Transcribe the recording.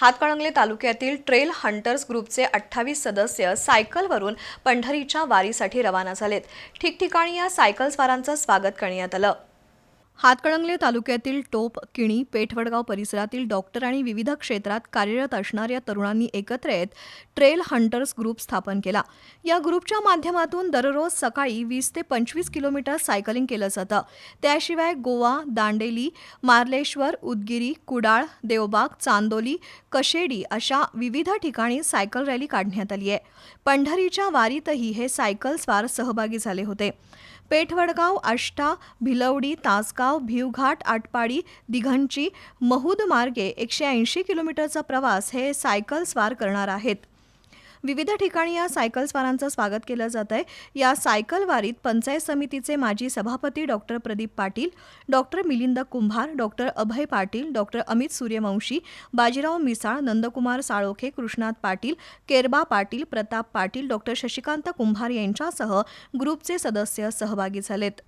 हातकणंगले तालुक्यातील trail hunters ग्रुपचे अठ्ठावीस सदस्य सायकलवरून पंढरीच्या वारीसाठी रवाना झालेत. ठिकठिकाणी या सायकल स्वारांचं स्वागत करण्यात आलं. हातकणंगले तालुक्यातील टोप किणी पेठवडगाव परिसरातील डॉक्टर आणि विविध क्षेत्रात कार्यरत असणाऱ्या तरुणांनी एकत्र येत ट्रेल हंटर्स ग्रुप स्थापन केला. या ग्रुपच्या माध्यमातून दररोज सकाळी वीस ते पंचवीस किलोमीटर सायकलिंग केलं जातं. त्याशिवाय गोवा दांडेली मार्लेश्वर उदगिरी कुडाळ देवबाग चांदोली कशेडी अशा विविध ठिकाणी सायकल रॅली काढण्यात आली आहे. पंढरीच्या वारीतही हे सायकल स्वार सहभागी झाले होते. पेठवडगाव आष्टा भिलवडी तासगाव भिवघाट आटपाडी दिघंची महूद मार्गे एकशे ऐंशी किलोमीटरचा प्रवास हे सायकल स्वार करणार आहेत. विविध ठिकाणी या सायकल स्वारांचं स्वागत केलं जात आहे. या सायकल वारीत पंचायत समितीचे माजी सभापती doctor Pradeep Patil doctor Milind Kumbhar doctor Abhay Patil doctor Amit Suryavanshi Bajirao Misal Nandkumar Salokhe Krishnath Patil Kerba Patil Pratap Patil doctor Shashikant Kumbhar यांच्यासह ग्रुपचे सदस्य सहभागी झालेत.